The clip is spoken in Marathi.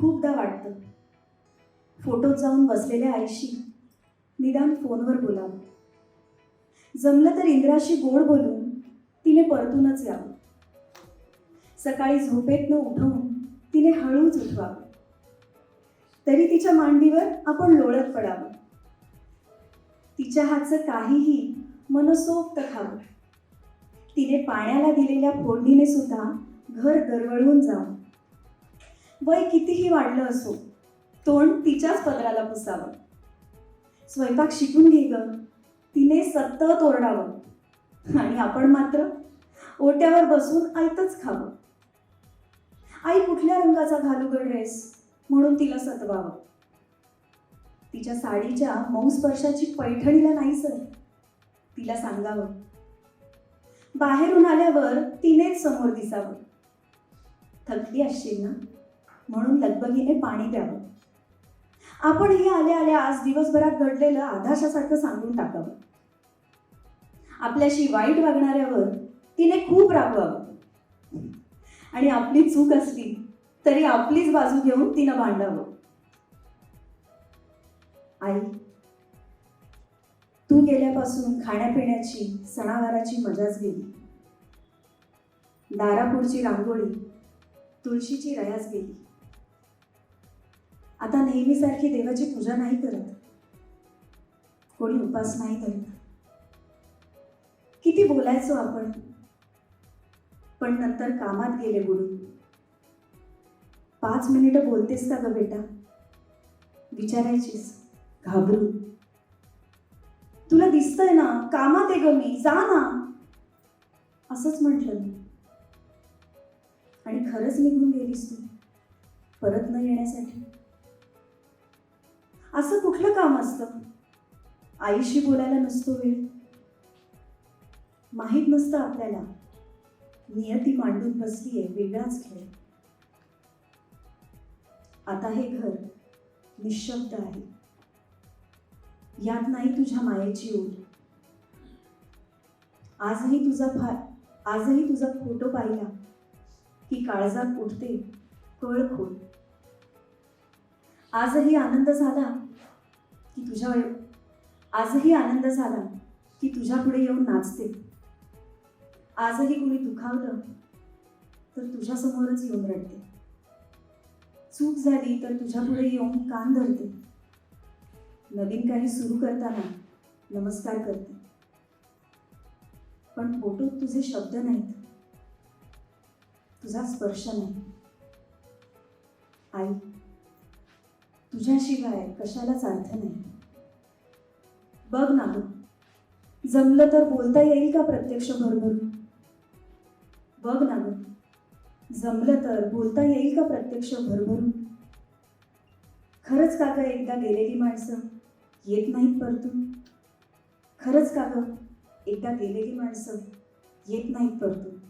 खूपदा वाटतं. फोटोत जाऊन बसलेल्या आईशी निदान फोनवर बोलावं. जमलं तर इंद्राशी गोड बोलून तिने परतूनच यावं. सकाळी झोपेतनं उठवून तिने हळूच उठवावं. तरी तिच्या मांडीवर आपण लोळत पडावं. तिच्या हातचं काहीही मनसोक्त खावं. तिने पाण्याला दिलेल्या फोडणीने सुद्धा घर दरवळून जावं. वय कितीही वाढलं असो तोंड तिच्याच पदराला पुसावं. स्वयंपाक शिकून घे ग. तिने सतत ओरडावं. आणि आपण मात्र ओट्यावर बसून आईतच खावं. आई कुठल्या रंगाचा घालू ग ड्रेस म्हणून तिला सतवावं तिच्या साडीच्या मऊ स्पर्शाची पैठणीला नाही सर. तिला सांगावं. बाहेरून आल्यावर तिनेच समोर दिसावं. थकली असशील ना? म्हणून लगबगीने पाणी द्यावं आपण हे आल्या आल्या आज दिवसभरात घडलेलं आधाशासारखं सांगून टाकावं. आपल्याशी वाईट वागणाऱ्यावर तिने खूप रागवावं. आणि आपली चूक असली तरी आपलीच बाजू घेऊन तिनं भांडावं. आई तू गेल्यापासून खाण्यापिण्याची सणावाराची मजाच गेली. दारापूरची रांगोळी तुळशीची रयास गेली. आता नेहमीसारखी देवाची पूजा नाही करत. कोणी उपास नाही करत. किती बोलायचो आपण. पण नंतर कामात गेले बुडून पाच मिनिटं बोलतेस का ग बेटा? विचारायचीस. घाबरून तुला दिसतंय ना कामात आहे ग मी जा ना. असंच म्हटलं मी. आणि खरंच निघून गेलीस तू. परत न येण्यासाठी. असं कुठलं काम असतं? आईशी बोलायला नसतो वेळ. माहीत नसतं आपल्याला. नियती मांडून बसलीये वेगळाच खेळ. आता हे घर निशब्द आहे. यात नाही तुझ्या मायेची ओढ. आजही तुझा फा आजही तुझा फोटो पाहिला की काळजात उठते कळ खोल आजही आनंद झाला की तुझ्या आजही आनंद झाला. की तुझ्या पुढे येऊन नाचते. आजही कुणी दुखावलं तर तुझ्या समोरच येऊन रडते. चूक झाली तर तुझ्या पुढे येऊन कान धरते. नवीन काही सुरू करताना नमस्कार करते. पण फोटोत तुझे शब्द नाहीत. तुझा स्पर्श नाही. आई तुझ्याशिवाय कशालाच अर्थ नाही. बघ ना गं जमलं तर बोलता येईल का प्रत्यक्ष भरभरून बघ ना गं जमलं तर बोलता येईल का प्रत्यक्ष भरभरून खरंच का गं एकदा गेलेली माणसं येत नाहीत परतून? खरंच का गं एकदा गेलेली माणसं येत नाहीत परतून?